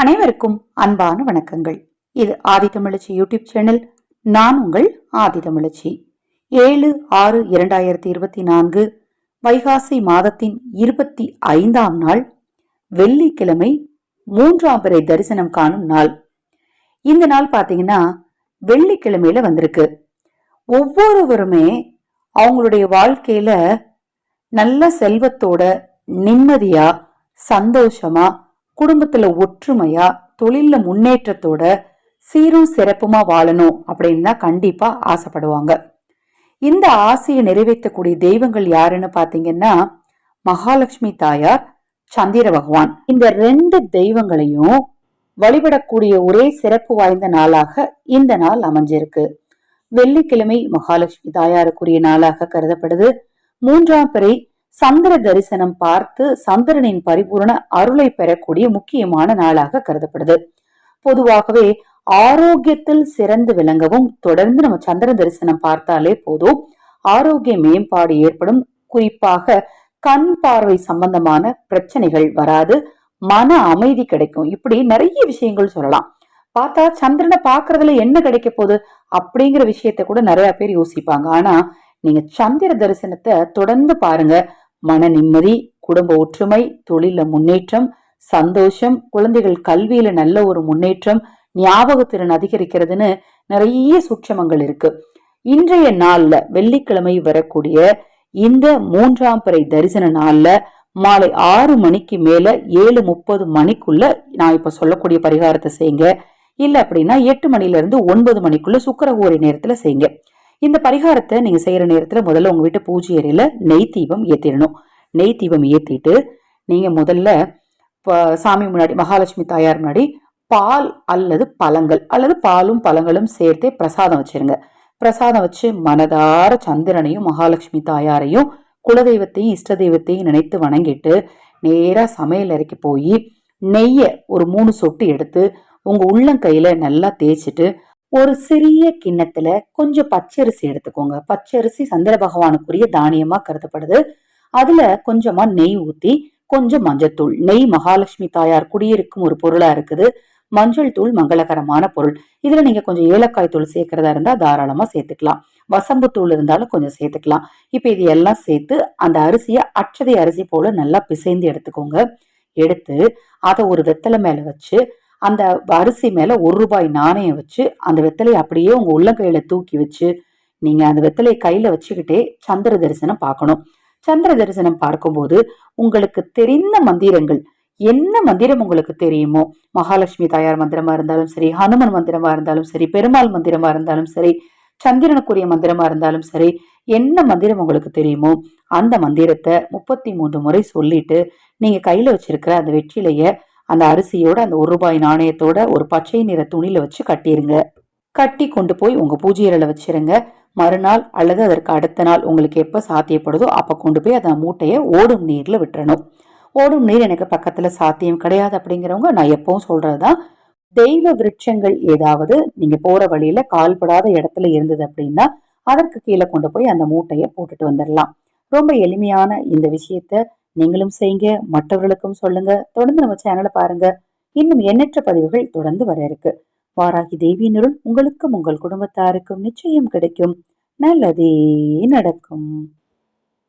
அனைவருக்கும் அன்பான வணக்கங்கள். இது ஆதித்தமிழச்சி யூடியூப் சேனல். நான் உங்கள் ஆதித்தமிழச்சி ஏழு ஆறு இரண்டாயிரத்தி இருபத்தி நான்கு வைகாசி மாதத்தின் இருபத்தி ஐந்தாம் நாள் வெள்ளிக்கிழமை மூன்றாம் பிறை தரிசனம் காணும் நாள். இந்த நாள் பார்த்தீங்கன்னா வெள்ளிக்கிழமையில வந்திருக்கு. ஒவ்வொருவருமே அவங்களுடைய வாழ்க்கையில நல்ல செல்வத்தோட நிம்மதியா சந்தோஷமா குடும்பத்துல ஒற்றுமையா தொழில்ல முன்னேற்றத்தோட சீரும் சிறப்புமா வாழணும் அப்படின்னு தான் கண்டிப்பா ஆசைப்படுவாங்க. இந்த ஆசையை நிறைவேற்றக்கூடிய தெய்வங்கள் யாருன்னு பாத்தீங்கன்னா மகாலட்சுமி தாயார் சந்திர பகவான். இந்த ரெண்டு தெய்வங்களையும் வழிபடக்கூடிய ஒரே சிறப்பு வாய்ந்த நாளாக இந்த நாள் அமைஞ்சிருக்கு. வெள்ளிக்கிழமை மகாலட்சுமி தாயாருக்குரிய நாளாக கருதப்படுது. மூன்றாம் பிறை சந்திர தரிசனம் பார்த்து சந்திரனின் பரிபூரண அருளை பெறக்கூடிய முக்கியமான நாளாக கருதப்படுது. பொதுவாகவே ஆரோக்கியத்தில் சிறந்து விளங்கவும் தொடர்ந்து நம்ம சந்திர தரிசனம் பார்த்தாலே போதும். ஆரோக்கிய மேம்பாடு ஏற்படும். குறிப்பாக கண் பார்வை சம்பந்தமான பிரச்சனைகள் வராது. மன அமைதி கிடைக்கும். இப்படி நிறைய விஷயங்கள் சொல்லலாம். பார்த்தா சந்திரனை பாக்குறதுல என்ன கிடைக்க போகுது அப்படிங்கிற விஷயத்த கூட நிறைய பேர் யோசிப்பாங்க. ஆனா நீங்க சந்திர தரிசனத்தை தொடர்ந்து பாருங்க. மன நிம்மதி குடும்ப ஒற்றுமை தொழில முன்னேற்றம் சந்தோஷம் குழந்தைகள் கல்வியில நல்ல ஒரு முன்னேற்றம் ஞாபகத்திறன் அதிகரிக்கிறதுன்னு நிறைய சுற்றமங்கள் இருக்கு. இன்றைய நாள்ல வெள்ளிக்கிழமை வரக்கூடிய இந்த மூன்றாம் பிறை தரிசன நாள்ல மாலை ஆறு மணிக்கு மேல ஏழு முப்பது மணிக்குள்ள நான் இப்ப சொல்லக்கூடிய பரிகாரத்தை செய்யுங்க. இல்ல அப்படின்னா எட்டு மணில இருந்து ஒன்பது மணிக்குள்ள சுக்கரகோரி நேரத்துல செய்யுங்க. இந்த பரிகாரத்தை நீங்க செய்யற நேரத்துல முதல்ல உங்க வீட்டு பூஜை அறையில நெய் தீபம் ஏத்திடணும். நெய் தீபம் ஏத்திட்டு நீங்க முதல்ல சாமி முன்னாடி மகாலட்சுமி தாயார் முன்னாடி பால் அல்லது பழங்கள் அல்லது பாலும் பழங்களும் சேர்த்தே பிரசாதம் வச்சிருங்க. பிரசாதம் வச்சு மனதார சந்திரனையும் மகாலட்சுமி தாயாரையும் குலதெய்வத்தையும் இஷ்ட தெய்வத்தையும் நினைத்து வணங்கிட்டு நேராக சமையல் அறைக்கு போய் நெய்யை ஒரு மூணு சொட்டு எடுத்து உங்கள் உள்ளங்கையில் நல்லா தேய்ச்சிட்டு ஒரு சிறிய கிண்ணத்துல கொஞ்சம் பச்சரிசி எடுத்துக்கோங்க. பச்சரிசி சந்திர பகவானுக்குரிய தானியமா கருதப்படுது. அதுல கொஞ்சமா நெய் ஊத்தி கொஞ்சம் மஞ்சத்தூள் நெய் மகாலட்சுமி தாயார் குடியிருக்கும் ஒரு பொருளா இருக்குது. மஞ்சள் தூள் மங்களகரமான பொருள். இதுல நீங்க கொஞ்சம் ஏலக்காய் தூள் சேர்க்கறதா இருந்தா தாராளமா சேர்த்துக்கலாம். வசம்பு தூள் இருந்தாலும் கொஞ்சம் சேர்த்துக்கலாம். இப்ப இது எல்லாம் சேர்த்து அந்த அரிசியை அச்சதை அரிசி போல நல்லா பிசைந்து எடுத்துக்கோங்க. எடுத்து அதை ஒரு வெத்தலை மேல வச்சு அந்த அரிசி மேல ஒரு ரூபாய் நாணயம் வச்சு அந்த வெத்தலையை அப்படியே உங்க உள்ளங்கையில தூக்கி வச்சு நீங்க அந்த வெத்தலையை கையில வச்சுக்கிட்டே சந்திர தரிசனம் பார்க்கணும். சந்திர தரிசனம் பார்க்கும்போது உங்களுக்கு தெரிந்த மந்திரங்கள் என்ன மந்திரம் உங்களுக்கு தெரியுமோ? மகாலட்சுமி தாயார் மந்திரமா இருந்தாலும் சரி ஹனுமன் மந்திரமா இருந்தாலும் சரி பெருமாள் மந்திரமா இருந்தாலும் சரி சந்திரனுக்குரிய மந்திரமா இருந்தாலும் சரி என்ன மந்திரம் உங்களுக்கு தெரியுமோ? அந்த மந்திரத்தை முப்பத்தி மூன்று முறை சொல்லிட்டு நீங்க கையில வச்சிருக்கிற அந்த வெற்றிலைய அந்த அரிசியோட அந்த ஒரு ரூபாய் நாணயத்தோட ஒரு பச்சை நிற துணியில வச்சு கட்டிருங்க. கட்டி கொண்டு போய் உங்க பூஜையில வச்சிருங்க. மறுநாள் அல்லது அதற்கு அடுத்த நாள் உங்களுக்கு எப்ப சாத்தியப்படுதோ அப்ப கொண்டு போய் அந்த மூட்டையை ஓடும் நீர்ல விட்டுறணும். ஓடும் நீர் எனக்கு பக்கத்துல சாத்தியம் கிடையாது அப்படிங்கிறவங்க நான் எப்பவும் சொல்றதுதான். தெய்வ விருட்சங்கள் ஏதாவது நீங்க போற வழியில கால்படாத இடத்துல இருந்தது அப்படின்னா அதற்கு கீழே கொண்டு போய் அந்த மூட்டையை போட்டுட்டு வந்துடலாம். ரொம்ப எளிமையான இந்த விஷயத்த நீங்களும் செய்யுங்க மற்றவர்களுக்கும் சொல்லுங்க தொடர்ந்து நம்ம சேனலை பாருங்க. இன்னும் எண்ணற்ற பதிவுகள் தொடர்ந்து வர இருக்கு. வாராகி தேவியினருள் உங்களுக்கும் உங்கள் குடும்பத்தாருக்கும் நிச்சயம் கிடைக்கும். நல்லதே நடக்கும்.